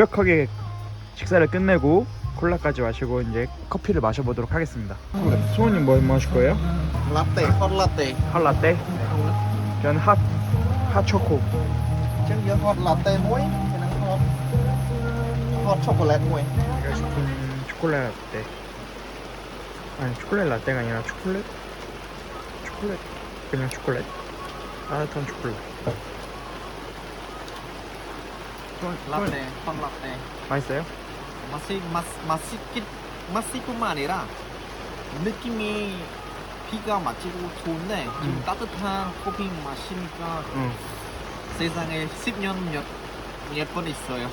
완벽하게 식사를 끝내고 콜라까지 마시고 이제 커피를 마셔보도록 하겠습니다. 소원님 뭐 마실 거예요? 라떼, 헛 라떼. 핫라떼? 저는 핫, 핫초코. Cái năng hot hot chocolate muối. 제가 시킨 초콜릿 라떼. 아니 초콜릿 라떼가 아니라 초콜릿? 초콜릿. 그냥 초콜릿. 따뜻한 초콜릿. 소원 Latte, hot latte. 맛있어요? 맛이 맛 맛이 맛이뿐만 아니라 느낌이 비가 맞고 좋은데 좀 음. 따뜻한 커피 마시니까 응. 세상에 10년 몇, 몇번 있어요.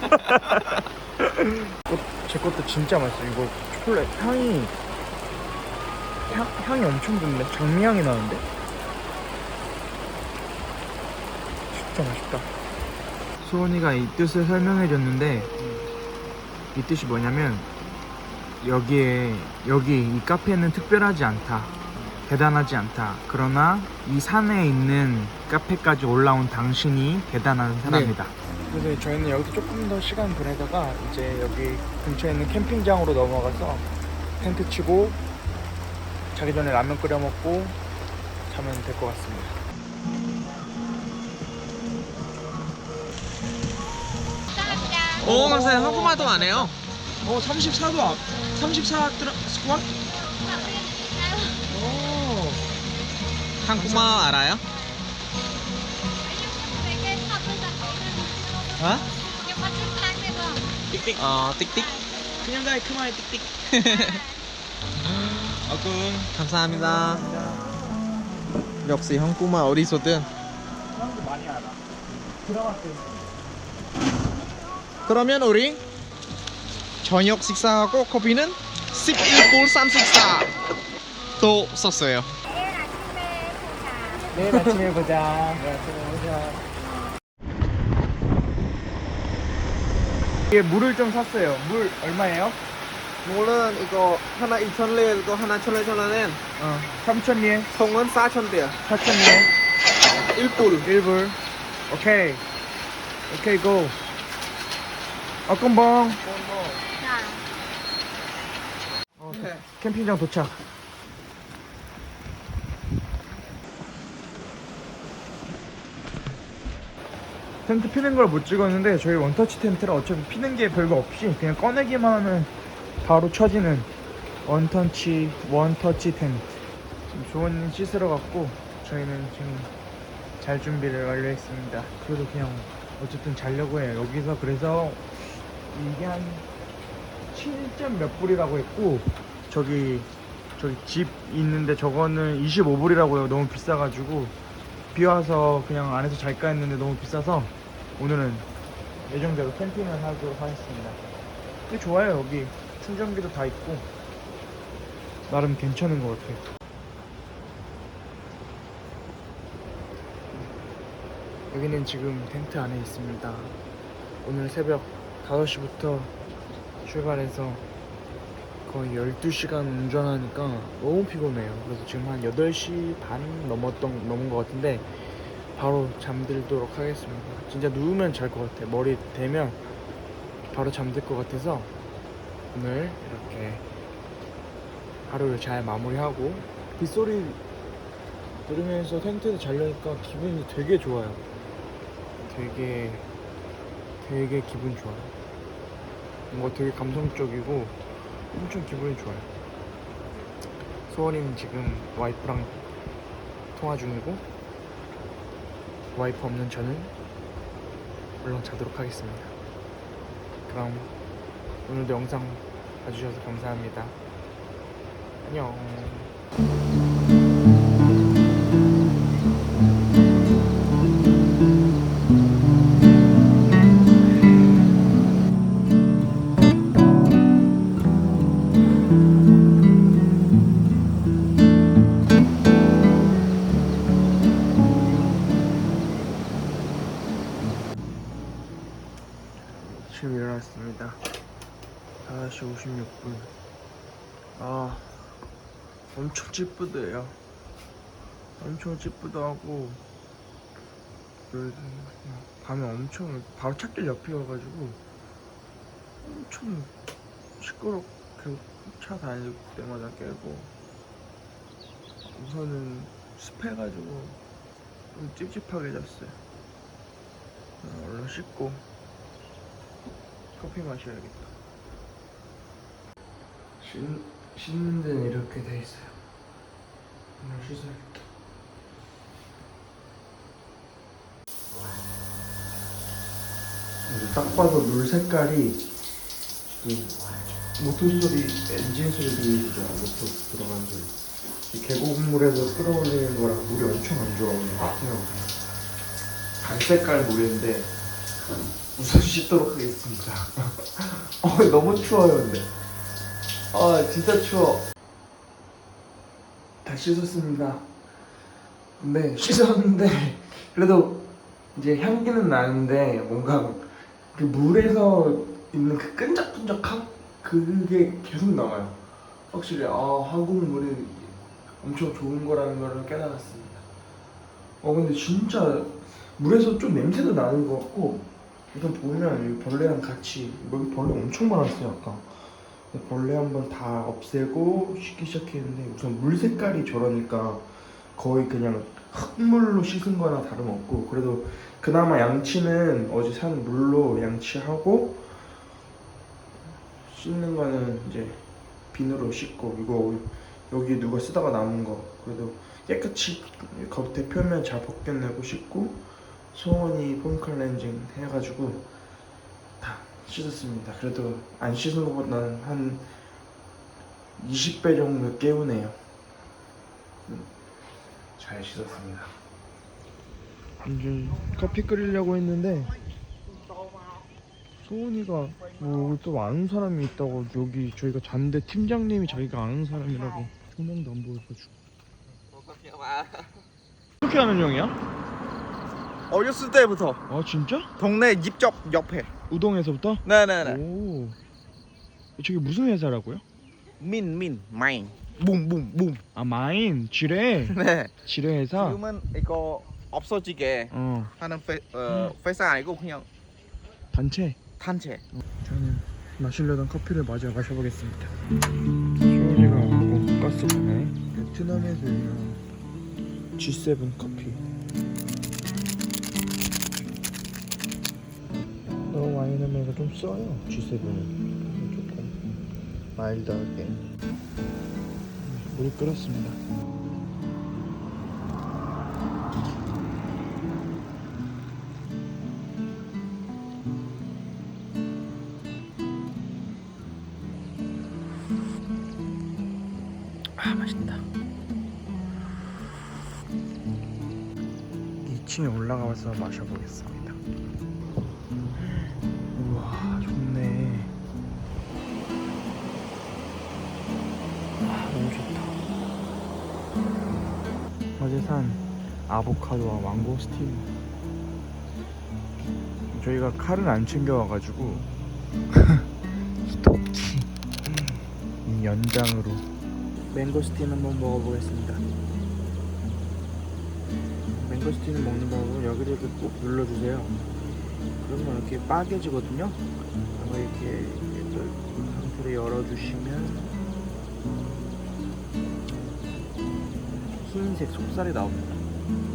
제 것도 진짜 맛있어요. 이거 초콜릿 향이 향, 향이 엄청 좋은데 장미향이 나는데 진짜 맛있다. 소원이가 이 뜻을 설명해 줬는데 이 뜻이 뭐냐면 여기에 여기 이 카페는 특별하지 않다. 대단하지 않다. 그러나 이 산에 있는 카페까지 올라온 당신이 대단한 사람이다. 그래서 저희는 여기서 조금 더 시간 보내다가 이제 여기 근처에 있는 캠핑장으로 넘어가서 텐트 치고 자기 전에 라면 끓여 먹고 자면 될 것 같습니다. 오 감사해요 한국말도 안 해요 어, 34도 앞, 34 드라, 스쿼트? 오. 한국말 알아요? 어? 띡띡 어 띡띡 그냥 가이 그만해 띡띡. 어군. 감사합니다 역시 한국말 어디서든 사람도 많이 알아. 드라마 때문에. 그러면 우리 저녁 식사하고 커피는 11불 34. 또 썼어요 내일 아침에 보자. 내일 아침에 보자. 이게 물을 좀 샀어요. 물 얼마예요? 물은 이거 하나 2,000리, 이거 하나 1,000리, 어, 3,000리, 통은 4,000리. 4,000리, 1불. 1불. 오케이. 오케이, 고. 어금봉. 오케이. 캠핑장 도착. 텐트 피는 걸 못 찍었는데 저희 원터치 텐트라 어차피 피는 게 별거 없이 그냥 꺼내기만 하면 바로 쳐지는 원터치 원터치 텐트. 지금 조원님 씻으러 갔고 저희는 지금 잘 준비를 완료했습니다. 그래도 그냥 어쨌든 자려고 해요. 여기서 그래서 이게 한 7점 몇 불이라고 했고 저기 저기 집 있는데 저거는 25불이라고 요. 너무 비싸가지고 비 와서 그냥 안에서 잘까 했는데 너무 비싸서 오늘은 예정대로 캠핑을 하도록 하겠습니다. 꽤 좋아요 여기 충전기도 다 있고 나름 괜찮은 것 같아요. 여기는 지금 텐트 안에 있습니다. 오늘 새벽 5시부터 출발해서 거의 12시간 운전하니까 너무 피곤해요. 그래서 지금 한 8시 반 넘었던, 넘은 것 같은데 바로 잠들도록 하겠습니다. 진짜 누우면 잘 것 같아요. 머리 대면 바로 잠들 것 같아서 오늘 이렇게 하루를 잘 마무리하고 빗소리 들으면서 텐트에서 자려니까 기분이 되게 좋아요. 되게 되게 기분 좋아요. 뭔가 되게 감성적이고 엄청 기분이 좋아요. 소원이는 지금 와이프랑 통화 중이고 와이프 없는 저는 물론 자도록 하겠습니다. 그럼 오늘도 영상 봐주셔서 감사합니다. 안녕. 지금 일어났습니다. 5시 56분. 아, 엄청 찌뿌드해요. 엄청 찌뿌드하고, 밤에 엄청 바로 찾길 옆이어가지고 엄청 시끄럽게 차 다닐 때마다 깨고 우선은 습해가지고 좀 찝찝하게 잤어요. 어, 얼른 씻고 커피 마셔야겠다. 씻, 씻는 데는 이렇게 돼 있어요. 오늘 씻어야겠다. 딱 봐도 물 색깔이 모tor 소리, 엔진 소리 들리시죠? 모터 들어간 소리. 이 계곡물에서 끌어올리는 거랑 물이 엄청 안 좋아하는 것 같아요. 갈색깔 물인데 씻도록 하겠습니다. 어, 너무 추워요, 근데. 아, 진짜 추워. 다 씻었습니다. 근데 씻었는데 그래도 이제 향기는 나는데 뭔가 그 물에서 있는 그 끈적끈적함 그게 계속 남아요. 확실히 아 한국 물이 엄청 좋은 거라는 걸 깨달았습니다. 어 근데 진짜 물에서 좀 냄새도 나는 것 같고 일단 보면 여기 벌레랑 같이 여기 벌레 엄청 많았어요 아까. 벌레 한번 다 없애고 씻기 시작했는데 우선 물 색깔이 저러니까 거의 그냥 흙물로 씻은 거나 다름없고 그래도 그나마 양치는 어제 산 물로 양치하고 씻는 거는 이제 비누로 씻고 이거 여기 누가 쓰다가 남은 거 그래도 깨끗이 겉에 표면 잘 벗겨내고 씻고 소원이 폼 클렌징 해가지고 다 씻었습니다. 그래도 안 씻은 것보다는 한 20배 정도 깨우네요. 음, 잘 씻었습니다. 이제 커피 끓이려고 했는데 소은이가 뭐 여기 또 아는 사람이 있다고 여기 저희가 잔데 팀장님이 자기가 아는 사람이라고 조명도 안 보여가지고. 어떻게 하는 형이야? 어렸을 때부터 아 진짜? 동네 입적 옆에. 우동에서부터? 네네네. 오 저기 무슨 회사라고요? 민, 민, 마인. 붐, 붐, 붐. 아 마인 지뢰 네. 지뢰 회사 지금은 이거 없어지게 어 하는 페, 어, 회사 아니고 그냥 단체 단체. 저는 마시려던 커피를 마저 마셔보겠습니다. 소리가 하고 가스잖아요. 베트남에서 유명한 G7 커피. 이거 좀 써요. G7은 조금 마일드하게. 물이 끓었습니다. 아 맛있다 2층에 올라가서 마셔보겠습니다 너무 좋다 어제 산 아보카도와 망고스틴 저희가 칼은 안 챙겨와가지고 이 연장으로 맹고스틴 한번 먹어보겠습니다. 맹고스틴을 먹는 방법은 여기저기 꼭 눌러주세요. 그러면 이렇게 빠개지거든요. 아마 이렇게 상태를 열어주시면 흰색 속살이 나옵니다.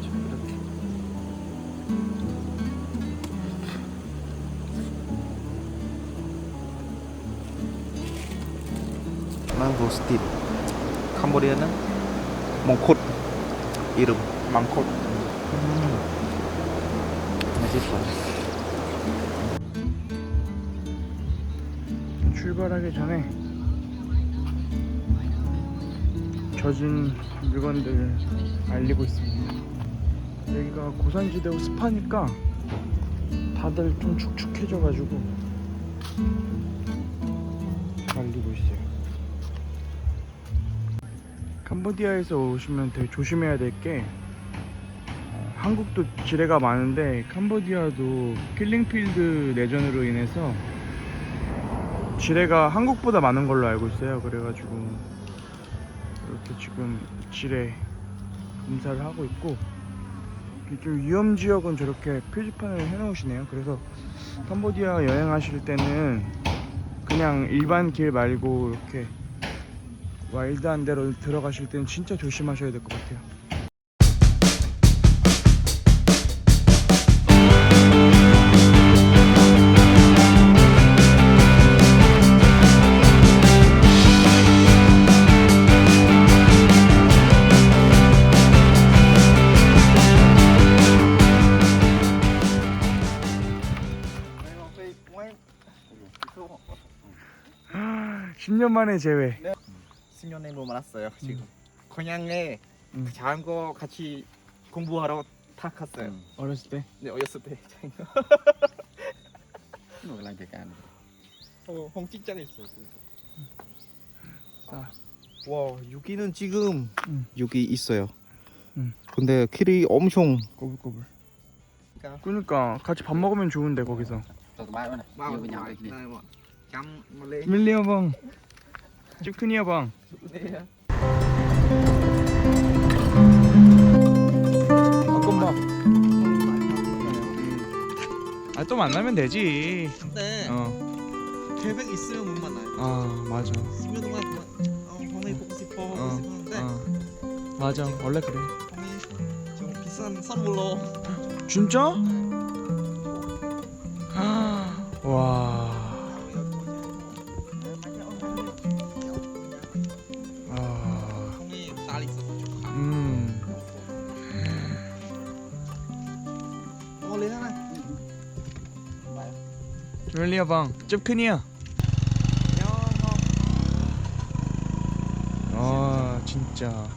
자, 이렇게. 망고스틴. 캄보디아는 몽콧 이름. 많고. 맛있어. 출발하기 전에 젖은 물건들을 알리고 있습니다. 여기가 고산지대고 습하니까 다들 좀 축축해져가지고 알리고 있어요. 캄보디아에서 오시면 되게 조심해야 될 게 한국도 지뢰가 많은데 캄보디아도 킬링필드 내전으로 인해서 지뢰가 한국보다 많은 걸로 알고 있어요. 그래가지고 이렇게 지금 지뢰 검사를 하고 있고 좀 위험 지역은 저렇게 표지판을 해놓으시네요. 그래서 캄보디아 여행하실 때는 그냥 일반 길 말고 이렇게 와일드한 데로 들어가실 때는 진짜 조심하셔야 될 것 같아요. 10년 만에 재회. 10년에 뭐 말았어요 지금. 고향에 음. 자전거 같이 공부하러 다 갔어요. 어렸을 때. 네 어렸을 때. Người làm việc ăn 어, 홍직장에 있어요. 자, 와 여기는 지금 음. 여기 있어요. 음. 근데 길이 엄청 꼬불꼬불. 그러니까. 그러니까 같이 밥 먹으면 좋은데 거기서. Cho tụi bay nữa này Bao Nhiều với nhau ngoài đây kia này mà chăm mà lên. 밀리어 방. 쭈크니어 방. 볶음밥. 아또 만나면 되지. 근데 어. 계획 있으면 못 만나요. 아 맞아. 10년 동안 그만 어, homie 보고 싶어 보고 어. 싶었는데 어. 맞아. 원래 그래. homie 좀 비싼 선물로 진짜? 와. 방. 쭈크니어. 아 진짜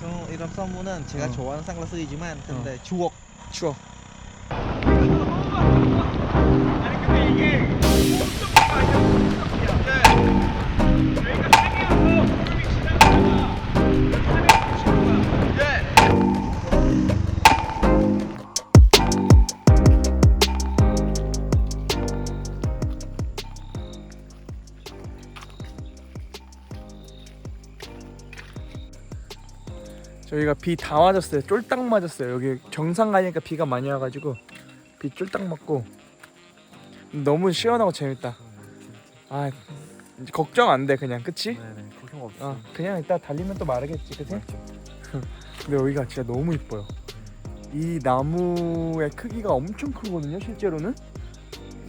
저 이런 선물은 제가 어. 좋아하는 선글라스이지만 근데 추억 추워. 저희가 비 다 맞았어요. 쫄딱 맞았어요. 여기 정상 가니까 비가 많이 와가지고 비 쫄딱 맞고 너무 시원하고 재밌다. 아 이제 걱정 안 돼 그냥 그치? 네네 걱정 없어. 어 그냥 이따 달리면 또 마르겠지 그치? 근데 여기가 진짜 너무 이뻐요. 이 나무의 크기가 엄청 크거든요 실제로는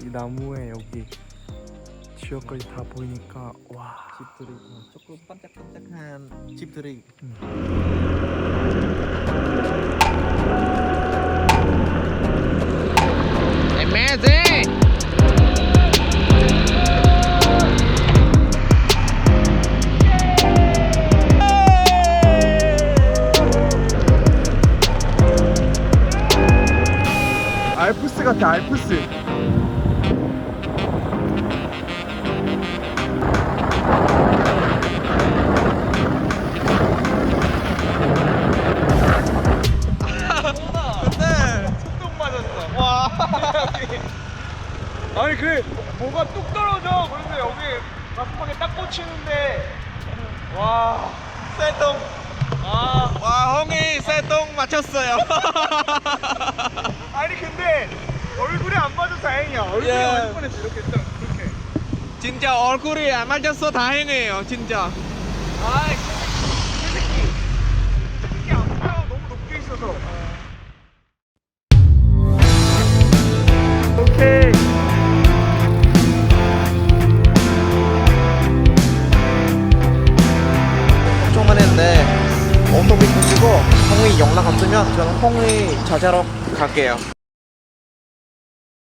이 나무에 여기 지역까지 다 보이니까 와 집들이 어, 조금 반짝반짝한 집들이 Amazing! 얼굴이 안 맞았어 다행이에요, 진짜. 아그 새끼 그 새끼 안 보여 너무 높게 있어서 오케이 걱정만 했는데 엄청 빗고 쓰고 홍이 연락 없으면 저는 홍이 자자로 갈게요.